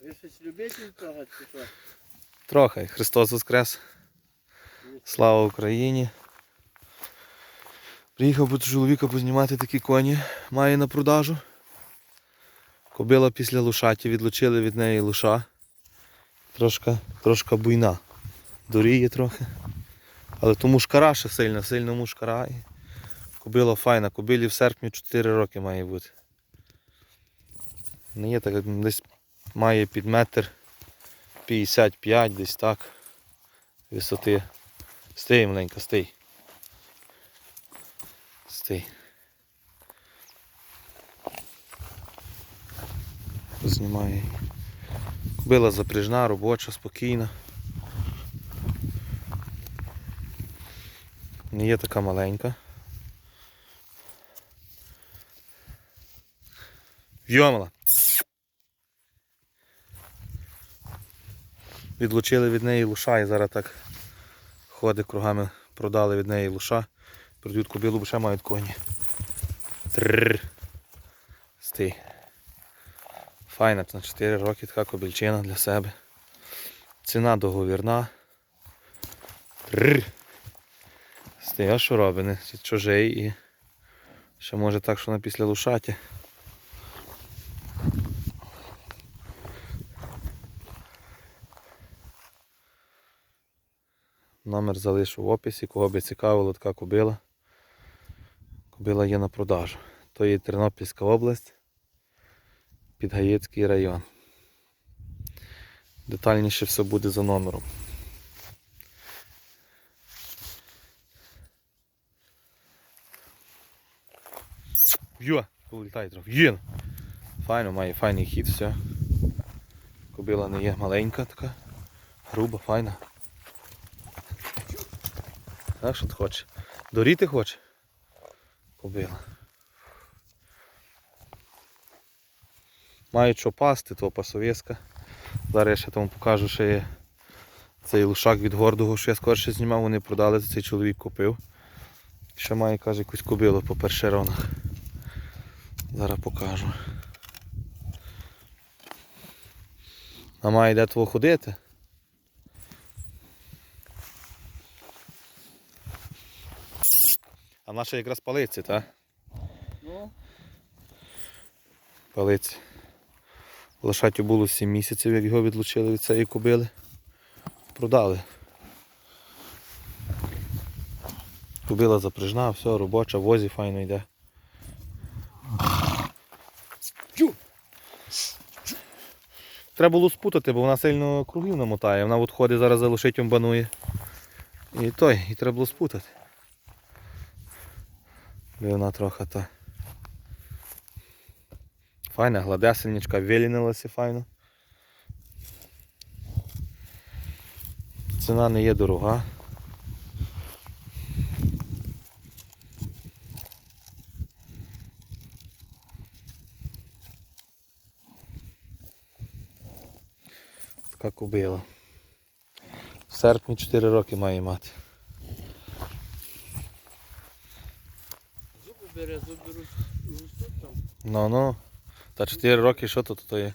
Ви щось любитель того, чи що? Трохи. Христос Воскрес. Слава Україні. Приїхав до чоловіка познімати такі коні. Має на продажу. Кобила після лошаті, відлучили від неї лоша. Трошка, трошка буйна. Доріє трохи. Але то мушкара ще сильна, сильно мушкара. Кобила файна. Кобилі в серпні 4 роки має бути. Не є так, десь має під метр 55 десь так. Висоти. Стій, маленька, стій. Стій. Знімаю. Кобила запряжна, робоча, спокійна. Не є така маленька. Йомала. Відлучили від неї луша і зараз так ходить кругами, продали від неї луша. Продають кобилу, бо ще мають коні. Трррр. Стій. Файна, на 4 роки така кобільчина для себе. Ціна договірна. Трррр. Стій, а що робить? Чужий і ще може так, що на після лушаті. Номер залишу в описі, кого би цікавило така кобила. Кобила є на продажу. То є Тернопільська область, Підгаєцький район. Детальніше все буде за номером. Йо, вилітай трохи. Є. Файно, має файний хід, все. Кобила не є маленька така, груба, файна. А що ти хочеш? Доріти хоче? Кобила. Мають що пасти, то пасовєска. Зараз я ще тому покажу, що є цей лушак від гордого, що я скорше знімав, вони продали, цей чоловік купив. Ще має, каже, якусь кобилу по першеронах. Зараз покажу. А має де твого ходити? Наша якраз палиці, так? Ну, Палиці. Лошатю було 7 місяців, як його відлучили від цієї кобили. Продали. Кобила запряжна, все, робоча, возі файно йде. Треба було спутати, бо вона сильно кругів намотає. Вона от ходить зараз за лошитям банує. І той, і треба було спутати. Бо вона трохи та. Файна, гладесенечка, вилінилася файно. Ціна не є дорога. Така кобила. В серпні 4 роки має мати. Ну ну. Та 4 роки що тут то є?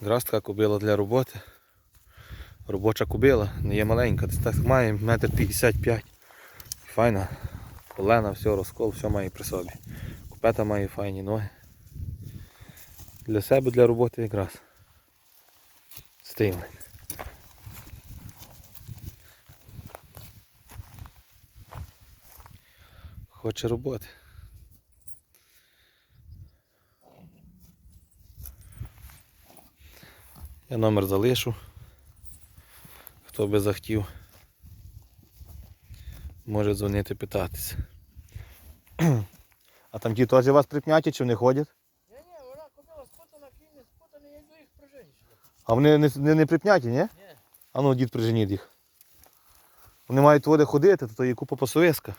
Якраз така кобила для роботи. Робоча кобила, не є маленька, десь так має метр 55. Файна. Колена, все, розкол, все має при собі. Купета має файні ноги. Для себе, для роботи якраз. Стильний. Хоче роботи. Я номер залишу. Хто би захотів, може дзвонити питатися. А там ті теж у вас припняті чи вони ходять? Ні, ні, вона купила спутана, кінь не я йду їх приженчити. А вони не, не, не припняті, ні? Ні. А ну дід приженіть їх. Вони мають води ходити, то є купа пасовиська.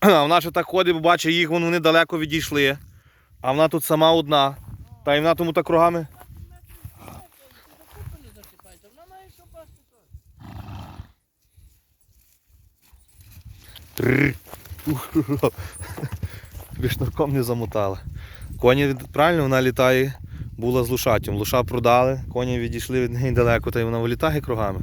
А вона ще так ходить, бо бачить їх, вони далеко відійшли. А вона тут сама одна. Та й вона тому так кругами. Закупи не засипайте, вона має що пасти теж. Трррр. Тобі шнурком не замотала. Коні правильно вона літає була з лушатям. Луша продали, коні відійшли від неї далеко, та й вона вилітає кругами.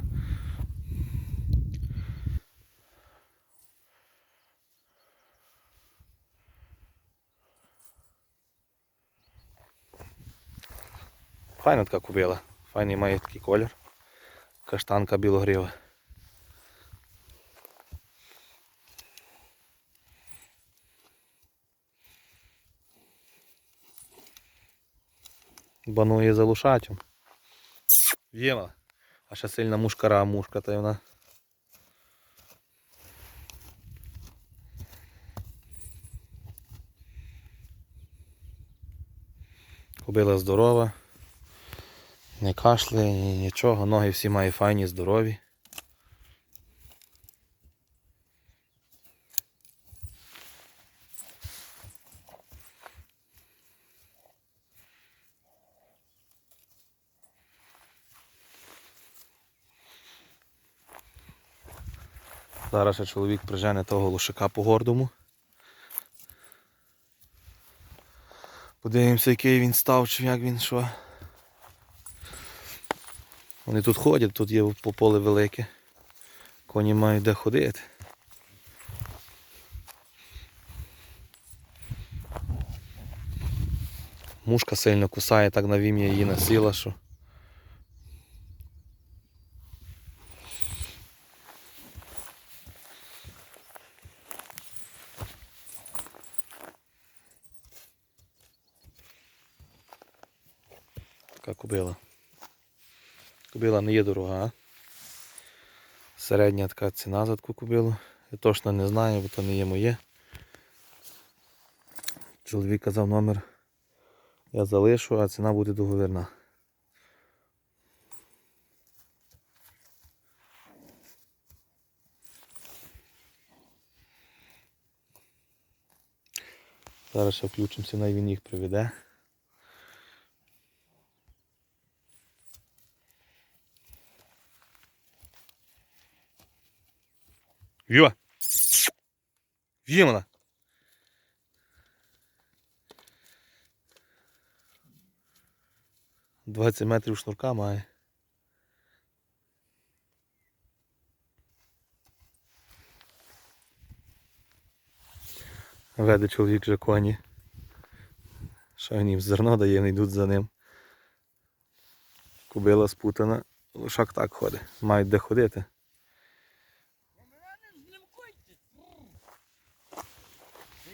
Файна така кубила. Файний має такий колір. Каштанка білогрива. Банує за лушатю. Єва. А ще сильна мушкара мушка, та й вона. Кобила здорова. Не кашляє, нічого, ноги всі мають файні, здорові. Зараз ще чоловік прижене того лошака по гордому. Подивимося, який він став, чи як він що. Вони тут ходять, тут є по поле велике. Коні мають де ходити. Мушка сильно кусає, так на вім'я її насіла, що. Така кобила. Кобила не є дорога. Середня така ціна за таку кобилу. Я точно не знаю, бо то не є моє. Чоловік казав номер. Я залишу, а ціна буде договірна. Зараз ще включимося, най їх приведе. Віва! Вімана! Двадцять метрів шнурка має. Веде чоловік вже коні. Що він їм зерно дає, вони йдуть за ним. Кубила спутана, лошак так ходить. Мають де ходити.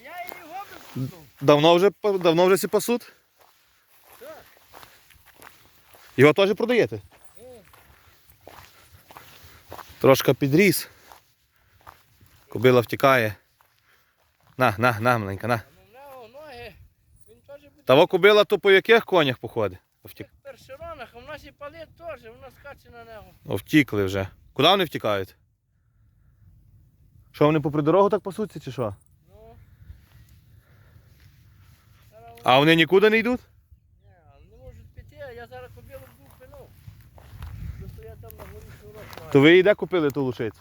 Я його безпутав. Давно вже, давно вже сі пасуть? Так. Його теж продаєте? Е, Трошки підріс. Кобила втікає. На, на, на, маленька, на. а в нього ноги. Він теж буде. Того кобила то по яких конях походить? Першеронах, а в нас і палет теж, воно скаче на нього. О, втікли вже. Куди вони втікають? Що вони попри дорогу так пасуться чи що? Ну. Зараз вони- А вони нікуди не йдуть? Ні, не можуть піти, а я зараз кобілу був пину. Просто я там на горі. То ви і де купили ту лушицю?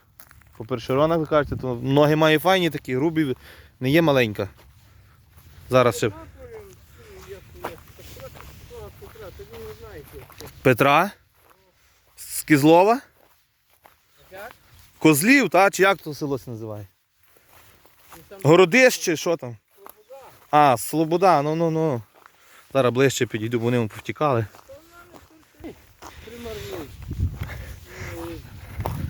По першеронах ви кажете, то ноги має файні такі, грубі, не є маленька. Зараз ще. Петра? З Кізлова? Як? Козлів, та? Чи як то село це називає? Городище, що там? А, Слобода, ну ну ну. Зараз ближче підійду, бо вони повтікали.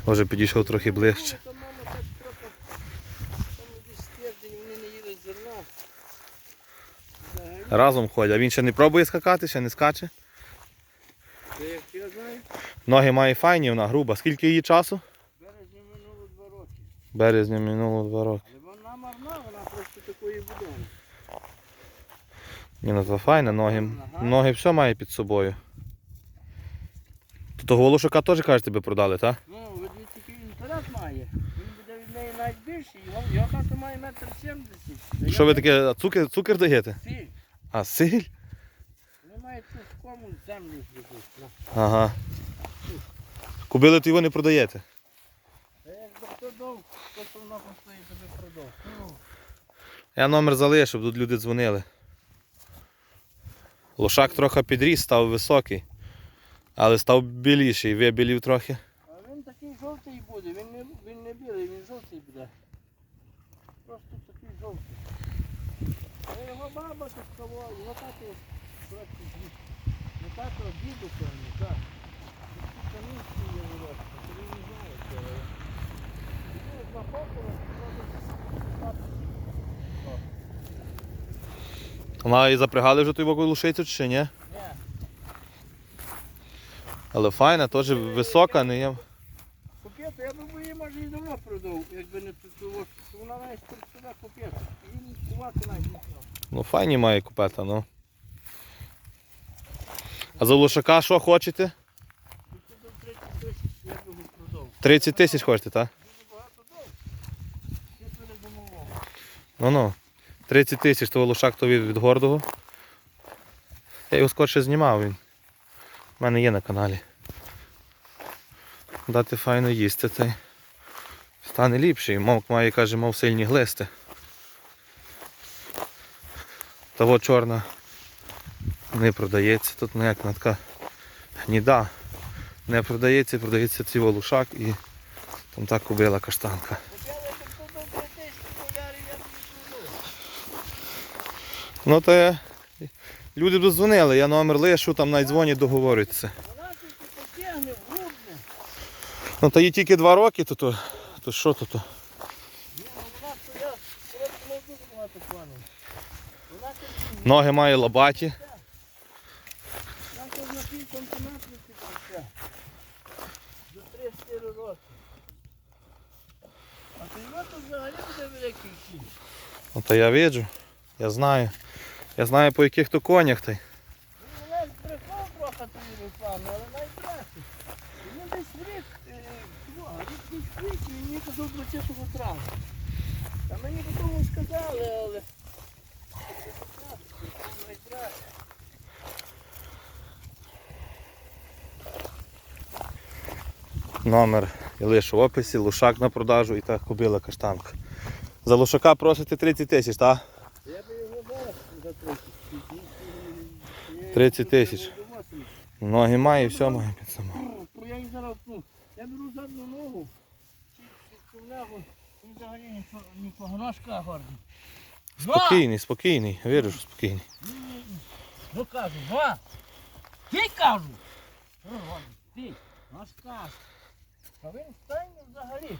Може підійшов трохи ближче. Разом ходять, а він ще не пробує скакати, ще не скаче. Ноги має файні, вона груба. Скільки її часу? березні минуло два роки. Березня минуло два роки. Але вона марна, вона просто такої будови. Ні, ну це файне, ноги, ноги все має під собою. То того лошака теж кажуть, тебе продали, так? Ну, ви який він вперед має. Він буде від неї навіть більший, його, його хата має метр сімдесят. Що ви таке, цукер, цукер даєте? Сіль. А, силь? Ви маєте в кому землю зробити. Ага. Кубили то його не продаєте. Та як би хто дав, то що воно постоїть, тобі продав. Ну, Я номер залишив, тут люди дзвонили. Лошак трохи підріс, став високий. Але став біліший, вибілів трохи. А він такий жовтий буде, він не, він не білий, він жовтий буде. Просто такий жовтий. А його баба сховала, його тато просто. Не тато, а діду певно, так. Тут камінці є виросте, то він не знає цього. Два покола, тато. Вона і запрягали вже той боку лошицю чи ні? Ні, Але файна, теж висока, не є. купити, я би її може і давно продав, якби не тут, вона навіть тут сюди купити. Їм кувати навіть не. Ну файні має купета, ну. А за лошака що хочете? Тут до 30 тисяч я би його продав. 30 тисяч хочете, так? Дуже багато дав. Ну ну. 30 тисяч того лошак то від, від гордого. Я його скорше знімав він. У мене є на каналі. Дати файно їсти цей. Стане ліпший. Мовк має, каже, мав сильні глисти. Того чорна не продається. Тут ніяк вона така гніда. Не продається, продається цей лошак і там так кубила каштанка. Купили тут до 3 тисячі долярів, я б не продав. Ну то я... люди дозвонили, я номер лишу, там навіть дзвонять, грубне. Ну то їй тільки два роки, то то, то що то то? Ноги має лобаті. вона тут на пів сантиметрів підросте. До 3-4 роки. А. Ну то я бачу, я знаю. Я знаю по яких то конях ти. Мене збрехав трохи тої реклами, але найкраще. Він десь в рік, е, рік десь рік, і мені казав 20 травня. Та мені потім сказали, але... Номер я лишу в описі, лошак на продажу і так кобила каштанка. За лошака просите 30 тисяч, так? Я би його зараз за 30. 30 тисяч. Ноги має, все має під само. Я їх зараз, ну, я беру задню ногу, підставляю, він взагалі нічого, нічого, ножка гордий. Спокійний, спокійний, вірю, що спокійний. Ну кажу, два. Ти кажу. Ти. Кажу. А він стане взагалі.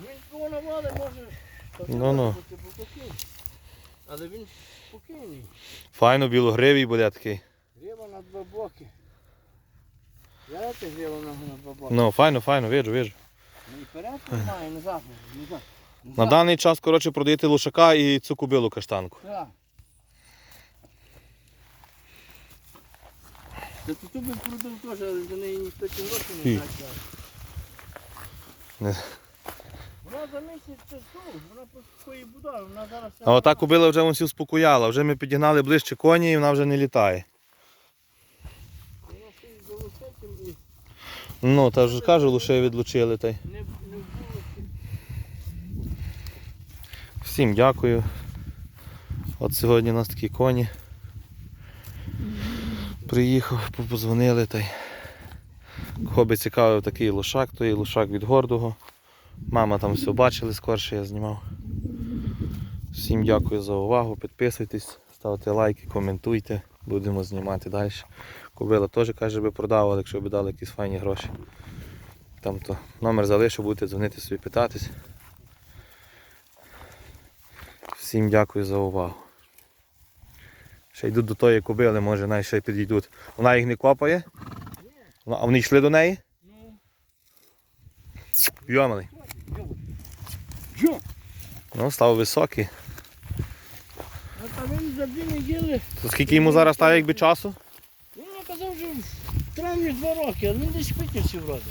Він кого навали може. Ну-ну. Але він спокійний. Файно білогривий буде такий. Гріва на два боки. Я це гріва на два боки. Ну, файно, файно, вірю, вірю. Ну і вперед немає, назад. назад. На даний час, коротше, продаєте лошака і цю кобилу каштанку. Так. Та тут би продав теж, але за неї ніхто ці гроші не дасть. Не. Вона за місяць це що? Вона по такої вона зараз... А ота кобила вже всі успокояла, вже ми підігнали ближче коні і вона вже не літає. Вона і Ну, та ж кажу, лише відлучили та й. не, не було. Всім дякую. От сьогодні у нас такі коні. Приїхав, позвонили та й. Кого би цікавив такий лошак, то і лошак від гордого. Мама там все бачили, скорше я знімав. Всім дякую за увагу, підписуйтесь, ставте лайки, коментуйте, будемо знімати далі. Кобила теж каже, би продав, але якщо б дали якісь файні гроші. Там то номер залишу, будете дзвонити собі питатись. Всім дякую за увагу. Ще йдуть до тої кобили, може навіть ще підійдуть. Вона їх не копає? А вони йшли до неї? Ну, Йомали. Йо! Ну, став високий. Ну То скільки йому зараз стає якби часу? він наказав вже в травні два роки, але він десь витягся вроде.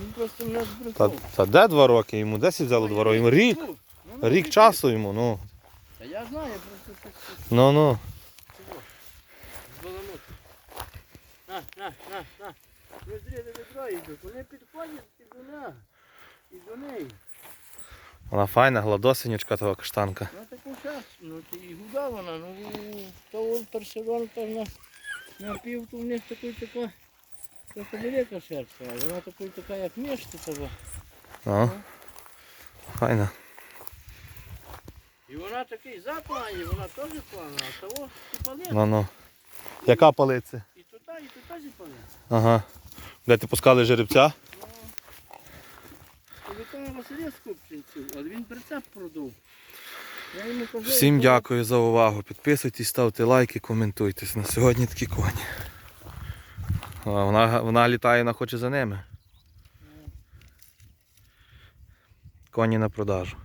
Він просто мене Та, збрехав. та де два роки? Йому 10 взяло два роки? Йому рік. Ну, ну, Рік ну, часу йому, ну. Та я знаю, просто щось Ну ну. цього. Збаламут. На, на, на, на. Ведри, не ведро йдуть. Вони підходять і до неї. І до неї. Вона файна, гладосинючка того каштанка. Ну таку час, ну і гуда вона, ну то то на, на пів, то в них такий така, трохи велика шерстка, а вона такий така, як мішка того. О. Файна. І вона такий заплані, вона теж плана, а того і. Ну ну. Яка палиця? І туди, і туди зіпалець. Ага. Де ти пускали жеребця? Ну, Вітаю Василя з Купчинців, але він прицеп продав. Я йому казав, Всім дякую за увагу. Підписуйтесь, ставте лайки, коментуйтесь. На сьогодні такі коні. А вона, вона літає, вона хоче за ними. Коні на продажу.